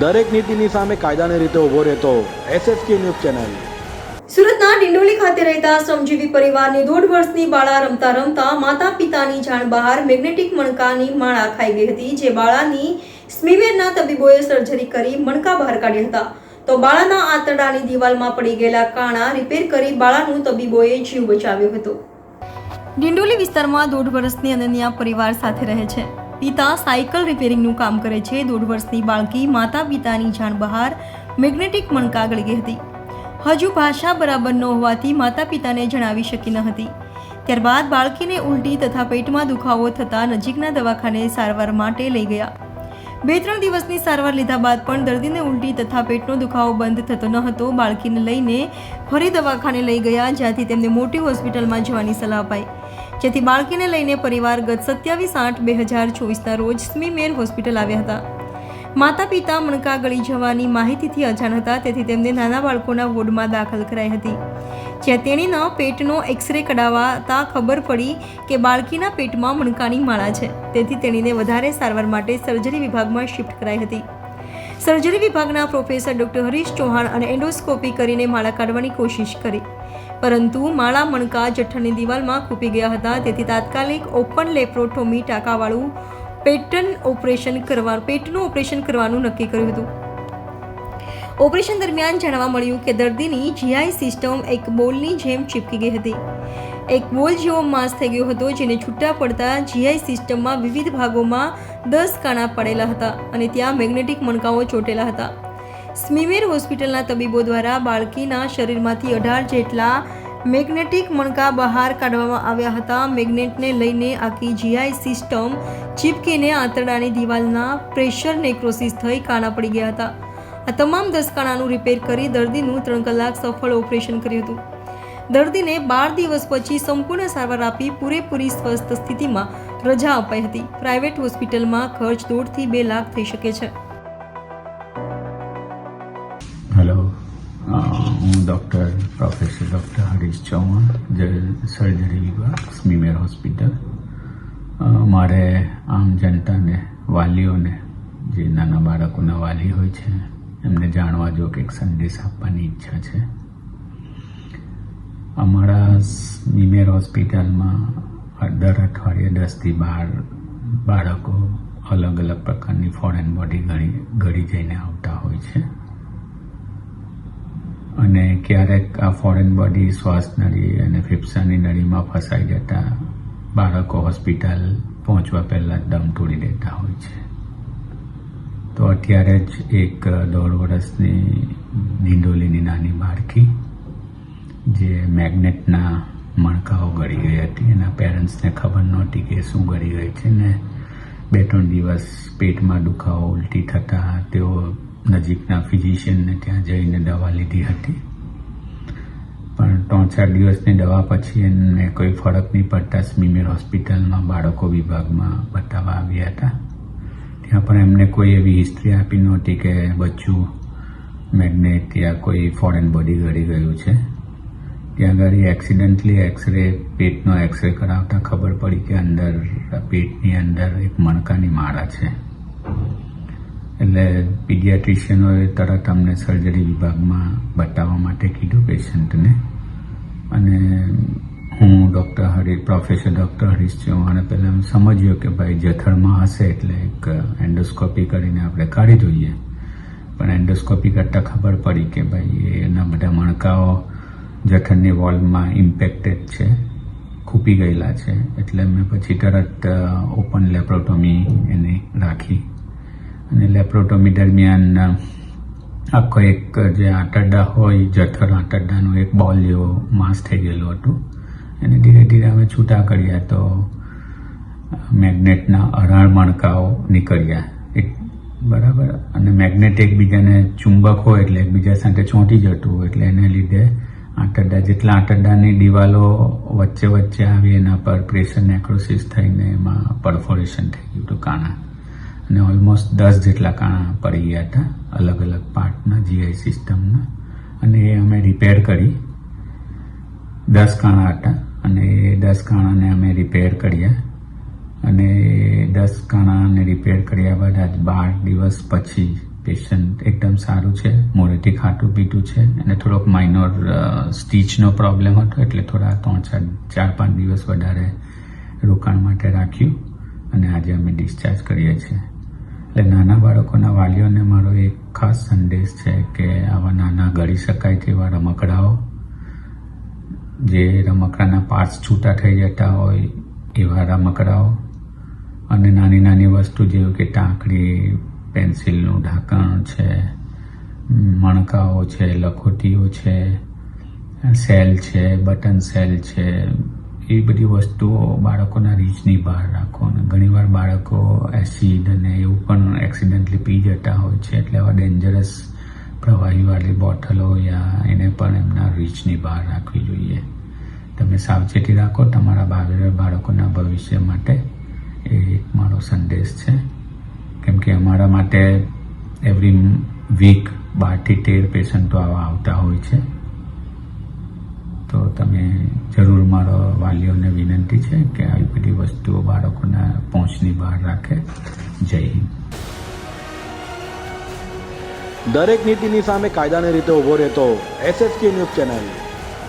દરેક નીતિની સામે કાયદાની રીતે ઊભો રહેતો એસએસકે ન્યૂઝ ચેનલ. સુરતના ડિંડોલી ખાતે રહેતા શ્રમજીવી પરિવારની દોઢ વર્ષની બાળા રમતા રમતા માતા પિતાની જાણ બહાર મેગ્નેટિક મણકાની માળા ખાઈ ગઈ હતી જે બાળાની સ્મિવેરના તબીબોએ સર્જરી કરી મણકા બહાર કાઢ્યા હતા. તો બાળાના આંતરડાની દિવાલમાં પડી ગયેલા કાણા રિપેર કરી બાળાનું તબીબોએ જીવ બચાવ્યો હતો. ડિંડોલી વિસ્તારમાં દોઢ વર્ષની અનન્યા પરિવાર સાથે રહે છે. પિતા સાયકલ રિપેરિંગનું કામ કરે છે. દોઢ વર્ષની બાળકી માતા પિતાની જાણ બહાર મેગ્નેટિક મણકા ગળી હતી. હજુ ભાષા બરાબર ન હોવાથી માતા પિતાને જણાવી શકી ન હતી. ત્યારબાદ બાળકીને ઉલટી તથા પેટમાં દુખાવો થતાં નજીકના દવાખાને સારવાર માટે લઈ ગયા. બે ત્રણ દિવસની સારવાર લીધા બાદ પણ દર્દીને ઉલટી તથા પેટનો દુખાવો બંધ થતો ન હતો. બાળકીને લઈને ફરી દવાખાને લઈ ગયા, જ્યાંથી તેમને મોટી હોસ્પિટલમાં જવાની સલાહ અપાઈ. જેથી બાળકીને લઈને પરિવાર ગત સત્યાવીસ આઠ બે હજાર ચોવીસના રોજ સ્મીમેર હોસ્પિટલ આવ્યા હતા. માતા પિતા મણકા ગળી જવાની માહિતીથી અજાણ હતા, તેથી તેમને નાના બાળકોના વોર્ડમાં દાખલ કરાઈ હતી. જ્યાં તેણીના પેટનો એક્સરે કઢાવતા ખબર પડી કે બાળકીના પેટમાં મણકાની માળા છે, તેથી તેણીને વધારે સારવાર માટે સર્જરી વિભાગમાં શિફ્ટ કરાઈ હતી. સર્જરી વિભાગના પ્રોફેસર ડોક્ટર હરીશ ચૌહાણ અને એન્ડોસ્કોપી કરીને માળા કાઢવાની કોશિશ કરી. પરંતુ માળા મણકા જઠ્ઠાની દિવાલમાં ખૂપી ગયા હતા. તેથી તાત્કાલિક ઓપન લેપ્રોટોમી ટાંકાવાળું પેટર્ન ઓપરેશન કરવા, પેટનું ઓપરેશન કરવાનું નક્કી કર્યું હતું. ઓપરેશન દરમિયાન જાણવા મળ્યું કે દર્દીની જીઆઈ સિસ્ટમ એક બોલની જેમ ચીપકી ગઈ હતી. એક બોલ જેવો માસ થઈ ગયો હતો, જેને છૂટા પડતા જીઆઈ સિસ્ટમમાં વિવિધ ભાગોમાં દસ કાણા પડેલા હતા અને ત્યાં મેગ્નેટિક મણકાઓ ચોટેલા હતા. સ્મીમેર હોસ્પિટલના તબીબો દ્વારા બાળકીના શરીરમાંથી અઢાર જેટલા મેગ્નેટિક મણકા બહાર કાઢવામાં આવ્યા હતા. મેગ્નેટને લઈને આખી જીઆઈ સિસ્ટમ ચીપકીને આંતરડાની દિવાલના પ્રેશર નેક્રોસિસ થઈ કાણા પડી ગયા હતા. આ તમામ દસ કાણાનું રિપેર કરી દર્દીનું ત્રણ કલાક સફળ ઓપરેશન કર્યું હતું. દર્દીને બાર દિવસ પછી સંપૂર્ણ સારવાર આપી પૂરેપૂરી સ્વસ્થ સ્થિતિમાં રજા અપાઈ હતી. પ્રાઇવેટ હોસ્પિટલમાં ખર્ચ દોઢથી બે લાખ થઈ શકે છે. Doctor professor doctor Harish Chauhan surgery વિભાગ સ્મીમેર હોસ્પિટલ મારે આમ જનતાને, વાલીઓને, જે નાના બાળકોના વાલી હોય છે, એમને જાણવા જો કે સંદેશ આપવાની ઈચ્છા છે. અમારા સ્મીમેર હોસ્પિટલમાં દર અઠવાડિયે દસથી બાર બાળકો અલગ અલગ પ્રકારની ફોરેન બોડી ઘડી ઘડી જઈને આવતા હોય છે. અને ક્યારેક આ ફોરેન બોડી શ્વાસ નળી અને ફેફસાની નળીમાં ફસાઈ જતા બાળકો હોસ્પિટલ પહોંચવા પહેલાં દમ તોડી દેતા હોય છે. તો અત્યારે જ એક દોઢ વર્ષની નિંદોલીની નાની બાળકી, જે મેગ્નેટના મણકાઓ ગળી ગઈ હતી, એના પેરેન્ટ્સને ખબર નહોતી કે શું ગળી ગઈ છે ને બે ત્રણ દિવસ પેટમાં દુખાવો ઉલટી થતાં તેઓ નજીકના ફિઝિશિયનને ત્યાં જઈને દવા લીધી હતી. પણ ત્રણ ચાર દિવસની દવા પછી એમને કોઈ ફરક નહીં પડતા સ્મીમેર હોસ્પિટલમાં બાળકો વિભાગમાં બતાવવા આવ્યા હતા. ત્યાં પણ એમને કોઈ એવી હિસ્ટ્રી આપી નહોતી કે બચ્ચું મેગ્નેટ યા કોઈ ફોરેન બોડી ગળી ગયું છે. ત્યાં આગળ એક્સિડન્ટલી એક્સરે, પેટનો એક્સરે કરાવતા ખબર પડી કે અંદર, પેટની અંદર એક મણકાની માળા છે. એટલે પીડિયાટ્રિશિયનોએ તરત અમને સર્જરી વિભાગમાં બતાવવા માટે કીધું પેશન્ટને. અને હું doctor Hari, professor doctor Harish ચૌહાણે પહેલાં સમજ્યો કે ભાઈ જઠરમાં હશે એટલે એક એન્ડોસ્કોપી કરીને આપણે કાઢી જોઈએ પણ એન્ડોસ્કોપી કરતાં ખબર પડી કે ભાઈ એના બધા મણકાઓ જઠરની વોલમાં ઇમ્પેક્ટેડ છે, ખૂપી ગયેલા છે. એટલે મેં પછી તરત ઓપન લેપ્રોટોમી એને રાખી. અને લેપ્રોટોમી દરમિયાન આખો એક જે આંતરડા હોય, જઠર આંતરડાનું એક બોલ જેવો માસ થઈ ગયેલું હતું. એને ધીરે ધીરે અમે છૂટા કર્યા તો મેગ્નેટના અઢાર મણકાઓ નીકળ્યા. એક, બરાબર. અને મેગ્નેટ એકબીજાને ચુંબક હોય એટલે એકબીજા સાથે ચોંટી જતું હોય એટલે એને લીધે આંતરડા, જેટલા આંતરડાની દિવાલો વચ્ચે વચ્ચે આવી એના પર પ્રેશર નેક્રોસિસ થઈને એમાં પરફોરેશન થઈ ગયું હતું, કાણા. અને ઓલમોસ્ટ દસ જેટલા કાણા પડી ગયા હતા, અલગ અલગ પાર્ટના જીઆઈ સિસ્ટમના. અને એ અમે રિપેર કરી. દસ કાણા હતા અને એ દસ કાણાને અમે રિપેર કર્યા. અને દસ કાણાને રિપેર કર્યા બાદ આજ બાર દિવસ પછી પેશન્ટ એકદમ સારું છે મોડેથી ખાટું પીટું છે અને થોડોક માઇનોર સ્ટીચનો પ્રોબ્લેમ હતો એટલે થોડા ત્રણ ચાર ચાર પાંચ દિવસ વધારે રોકાણ માટે રાખ્યું. અને આજે અમે ડિસ્ચાર્જ કરીએ છીએ. એટલે નાના બાળકોના વાલીઓને મારો એક ખાસ સંદેશ છે કે આવા નાના ગળી શકાય તેવા રમકડાઓ, જે રમકડાના પાર્ટ્સ છૂટા થઈ જતા હોય એવા રમકડાઓ અને નાની નાની વસ્તુ જેવું કે ટાંકડી પેન્સિલનું ઢાંકણ છે, મણકાઓ છે, લખોટીઓ છે, સેલ છે, બટન સેલ છે એ બધી વસ્તુઓ બાળકોના રીચની બહાર રાખો અને ઘણીવાર બાળકો એસિડ અને એવું પણ એક્સિડન્ટલી પી જતા હોય છે એટલે આવા ડેન્જરસ પ્રવાહીવાળી બોટલો યા એને પણ એમના રીચની બહાર રાખવી જોઈએ. તમે સાવચેતી રાખો તમારા ભાવિ બાળકોના ભવિષ્ય માટે એ એક મારો સંદેશ છે. કેમ કે અમારા માટે એવરી વીક બારથી તેર પેશન્ટો આવા આવતા હોય છે. તો તમે જરૂર મારો વાલીઓને વિનંતી છે કે આવી બધી વસ્તુઓ બાળકોના પહોંચની બહાર રાખે. જય હિન્દ. દરેક નીતિની સામે કાયદાની રીતે ઊભો રહેતો એસએસકે ન્યૂઝ ચેનલ